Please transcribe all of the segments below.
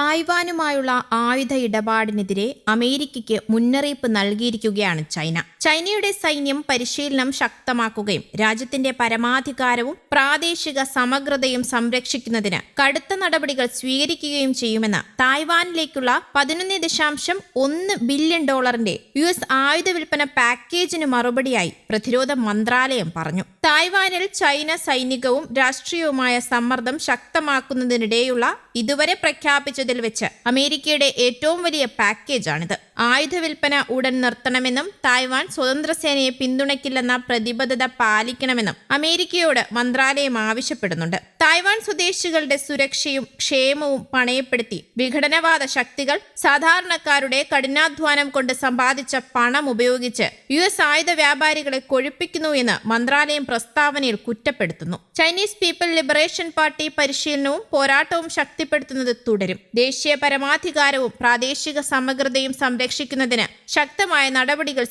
തായ്വാനുമായുള്ള ആയുധ ഇടപാടിനെതിരെ അമേരിക്കയ്ക്ക് മുന്നറിയിപ്പ് നൽകിയിരിക്കുകയാണ് ചൈന. ചൈനയുടെ സൈന്യം പരിശീലനം ശക്തമാക്കുകയും രാജ്യത്തിന്റെ പരമാധികാരവും പ്രാദേശിക സമഗ്രതയും സംരക്ഷിക്കുന്നതിന് കടുത്ത നടപടികൾ സ്വീകരിക്കുകയും ചെയ്യുമെന്ന് തായ്വാനിലേക്കുള്ള പതിനൊന്ന് ദശാംശം ഒന്ന് ബില്യൺ ഡോളറിന്റെ യു എസ് ആയുധ വിൽപ്പന പാക്കേജിന് മറുപടിയായി പ്രതിരോധ മന്ത്രാലയം പറഞ്ഞു. തായ്വാനിൽ ചൈന സൈനികവും രാഷ്ട്രീയവുമായ സമ്മർദ്ദം ശക്തമാക്കുന്നതിനിടെയുള്ള ഇതുവരെ പ്രഖ്യാപിച്ചതിൽ വെച്ച് അമേരിക്കയുടെ ഏറ്റവും വലിയ പാക്കേജാണിത്. ആയുധ വിൽപ്പന ഉടൻ നിർത്തണമെന്നും തായ്വാൻ സ്വതന്ത്ര സേനയെ പിന്തുണയ്ക്കില്ലെന്ന പ്രതിബദ്ധത പാലിക്കണമെന്നും അമേരിക്കയോട് മന്ത്രാലയം ആവശ്യപ്പെടുന്നുണ്ട്. തായ്വാൻ സ്വദേശികളുടെ സുരക്ഷയും ക്ഷേമവും പണയപ്പെടുത്തി വിഘടനവാദ ശക്തികൾ സാധാരണക്കാരുടെ കഠിനാധ്വാനം കൊണ്ട് സമ്പാദിച്ച പണം ഉപയോഗിച്ച് യു എസ് ആയുധ വ്യാപാരികളെ കൊഴുപ്പിക്കുന്നു എന്ന് മന്ത്രാലയം പ്രസ്താവനയിൽ കുറ്റപ്പെടുത്തുന്നു. ചൈനീസ് പീപ്പിൾ ലിബറേഷൻ പാർട്ടി പരിശീലനവും പോരാട്ടവും ശക്തിപ്പെടുത്തുന്നത് തുടരും. ദേശീയ പരമാധികാരവും പ്രാദേശിക സമഗ്രതയും സംരക്ഷിക്കുന്നതിന് ശക്തമായ നടപടികൾ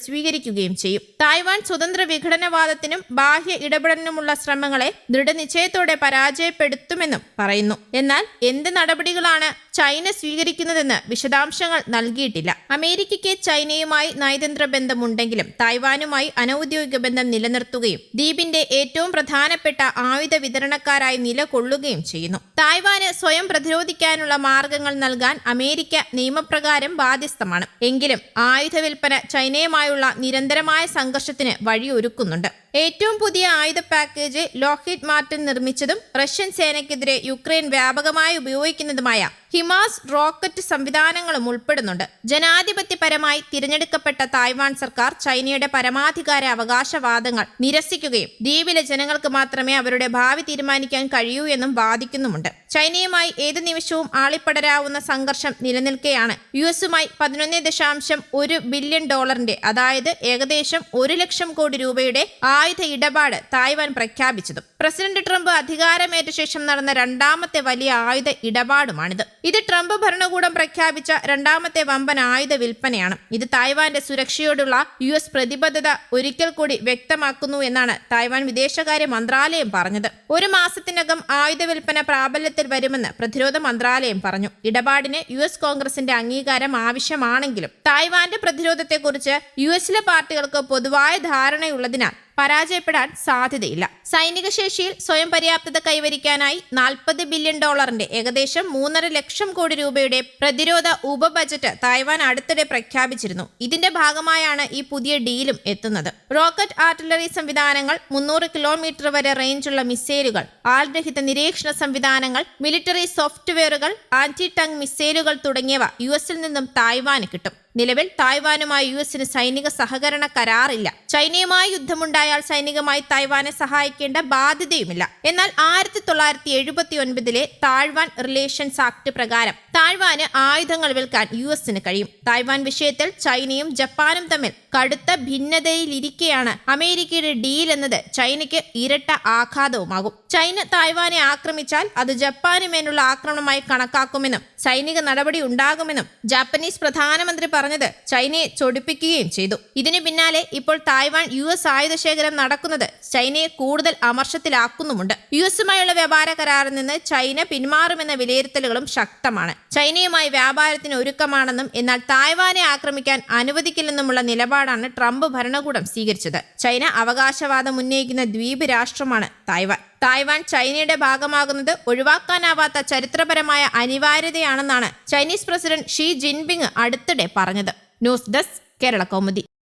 സ്വീകരിക്കുകയും ചെയ്യും. തായ്വാൻ സ്വതന്ത്ര വിഘടനവാദത്തിനും ബാഹ്യ ഇടപെടലിനുമുള്ള ശ്രമങ്ങളെ ദൃഢനിശ്ചയത്തോടെ പരാജയപ്പെടുത്തുമെന്നും പറയുന്നു. എന്നാൽ എന്ത് നടപടികളാണ് ചൈന സ്വീകരിക്കുന്നതെന്ന് വിശദാംശങ്ങൾ നൽകിയിട്ടില്ല. അമേരിക്കയ്ക്ക് ചൈനയുമായി നയതന്ത്ര ബന്ധമുണ്ടെങ്കിലും തായ്വാനുമായി അനൌദ്യോഗിക ബന്ധം നിലനിർത്തുകയും ദ്വീപിന്റെ ഏറ്റവും പ്രധാനപ്പെട്ട ആയുധ വിതരണക്കാരായി നിലകൊള്ളുകയും ചെയ്യുന്നു. തായ്വാന് സ്വയം പ്രതിരോധിക്കാനുള്ള മാർഗങ്ങൾ നൽകാൻ അമേരിക്ക നിയമപ്രകാരം ബാധ്യസ്ഥമാണ്. എങ്കിലും ആയുധ വിൽപ്പന ചൈനയുമായുള്ള നിരന്തരമായ സംഘർഷത്തിന് വഴിയൊരുക്കുന്നുണ്ട് ഏറ്റവും പുതിയ ആയുധ പാക്കേജ് ലോഹിത് മാർട്ടിൻ നിർമ്മിച്ചതും റഷ്യൻ സേനയ്ക്കെതിരെ യുക്രൈൻ വ്യാപകമായി ഉപയോഗിക്കുന്നതുമായ ഹിമാസ് റോക്കറ്റ് സംവിധാനങ്ങളും ഉൾപ്പെടുന്നുണ്ട്. ജനാധിപത്യപരമായി തിരഞ്ഞെടുക്കപ്പെട്ട തായ്വാൻ സർക്കാർ ചൈനയുടെ പരമാധികാര അവകാശവാദങ്ങൾ നിരസിക്കുകയും ദ്വീപിലെ ജനങ്ങൾക്ക് മാത്രമേ അവരുടെ ഭാവി തീരുമാനിക്കാൻ കഴിയൂ എന്നും വാദിക്കുന്നുമുണ്ട്. ചൈനയുമായി ഏതു നിമിഷവും ആളിപ്പടരാവുന്ന സംഘർഷം നിലനിൽക്കെയാണ് യു എസുമായി പതിനൊന്ന് ദശാംശം ഒരു ബില്യൺ ഡോളറിന്റെ അതായത് ഏകദേശം ഒരു ലക്ഷം കോടി രൂപയുടെ ആയുധ ഇടപാട് തായ്വാൻ പ്രഖ്യാപിച്ചതും. പ്രസിഡന്റ് ട്രംപ് അധികാരമേറ്റ ശേഷം നടന്ന രണ്ടാമത്തെ വലിയ ആയുധ ഇടപാടുമാണിത്. ഇത് ട്രംപ് ഭരണകൂടം പ്രഖ്യാപിച്ച രണ്ടാമത്തെ വമ്പൻ ആയുധ വിൽപ്പനയാണ്. ഇത് തായ്വാന്റെ സുരക്ഷയോടുള്ള യു എസ് പ്രതിബദ്ധത ഒരിക്കൽ കൂടി വ്യക്തമാക്കുന്നു എന്നാണ് തായ്വാൻ വിദേശകാര്യ മന്ത്രാലയം പറഞ്ഞത്. ഒരു മാസത്തിനകം ആയുധ വിൽപ്പന പ്രാബല്യത്തിൽ വരുമെന്ന് പ്രതിരോധ മന്ത്രാലയം പറഞ്ഞു. ഇടപാടിന് യു എസ് കോൺഗ്രസിന്റെ അംഗീകാരം ആവശ്യമാണെങ്കിലും തായ്വാന്റെ പ്രതിരോധത്തെക്കുറിച്ച് യു എസിലെ പാർട്ടികൾക്ക് പൊതുവായ ധാരണയുള്ളതിനാൽ പരാജയപ്പെടാൻ സാധ്യതയില്ല. സൈനിക ശേഷിയിൽ സ്വയം പര്യാപ്തത കൈവരിക്കാനായി നാൽപ്പത് ബില്യൺ ഡോളറിന്റെ ഏകദേശം മൂന്നര ലക്ഷം കോടി രൂപയുടെ പ്രതിരോധ ഉപബജറ്റ് തായ്വാൻ അടുത്തിടെ പ്രഖ്യാപിച്ചിരുന്നു. ഇതിന്റെ ഭാഗമായാണ് ഈ പുതിയ ഡീലും എത്തുന്നത്. റോക്കറ്റ് ആർട്ടിലറി സംവിധാനങ്ങൾ മുന്നൂറ് കിലോമീറ്റർ വരെ റേഞ്ചുള്ള മിസൈലുകൾ ആൾരഹിത നിരീക്ഷണ സംവിധാനങ്ങൾ മിലിറ്ററി സോഫ്റ്റ്വെയറുകൾ ആന്റി ടങ് മിസൈലുകൾ തുടങ്ങിയവ യു എസിൽ നിന്നും തായ്വാന് കിട്ടും. നിലവിൽ തായ്വാനുമായി യു എസിന് സൈനിക സഹകരണ കരാറില്ല. ചൈനയുമായി യുദ്ധമുണ്ടായാൽ സൈനികമായി തായ്വാനെ സഹായിക്കേണ്ട ബാധ്യതയുമില്ല. എന്നാൽ ആയിരത്തി തൊള്ളായിരത്തി എഴുപത്തി ഒൻപതിലെ റിലേഷൻസ് ആക്ട് പ്രകാരം താഴ്വാന് ആയുധങ്ങൾ വിൽക്കാൻ യു എസിന് കഴിയും. തായ്വാൻ വിഷയത്തിൽ ചൈനയും ജപ്പാനും തമ്മിൽ കടുത്ത ഭിന്നതയിലിരിക്കെയാണ് അമേരിക്കയുടെ ഡീൽ എന്നത്. ചൈനയ്ക്ക് ഇരട്ട ആഘാതവുമാകും. ചൈന തായ്വാനെ ആക്രമിച്ചാൽ അത് ജപ്പാനുമേലുള്ള ആക്രമണമായി കണക്കാക്കുമെന്നും സൈനിക നടപടി ഉണ്ടാകുമെന്നും ജാപ്പനീസ് പ്രധാനമന്ത്രി പറഞ്ഞത് ചൈനയെ ചൊടിപ്പിക്കുകയും ചെയ്തു. ഇതിനു പിന്നാലെ ഇപ്പോൾ തായ്വാൻ യു എസ് ആയുധശേഖരം നടക്കുന്നത് ചൈനയെ കൂടുതൽ അമർഷത്തിലാക്കുന്നുമുണ്ട്. യു എസുമായുള്ള വ്യാപാര കരാറിൽ നിന്ന് ചൈന പിന്മാറുമെന്ന വിലയിരുത്തലുകളും ശക്തമാണ്. ചൈനയുമായി വ്യാപാരത്തിന് ഒരുക്കമാണെന്നും എന്നാൽ തായ്വാനെ ആക്രമിക്കാൻ അനുവദിക്കില്ലെന്നുമുള്ള നിലപാടാണ് ട്രംപ് ഭരണകൂടം സ്വീകരിച്ചത്. ചൈന അവകാശവാദം ഉന്നയിക്കുന്ന ദ്വീപ് രാഷ്ട്രമാണ് തായ്വാൻ. തായ്വാൻ ചൈനയുടെ ഭാഗമാകുന്നത് ഒഴിവാക്കാനാവാത്ത ചരിത്രപരമായ അനിവാര്യതയാണെന്നാണ് ചൈനീസ് പ്രസിഡന്റ് ഷീ ജിൻപിങ് അടുത്തിടെ പറഞ്ഞത്. News desk Kerala Kaumudi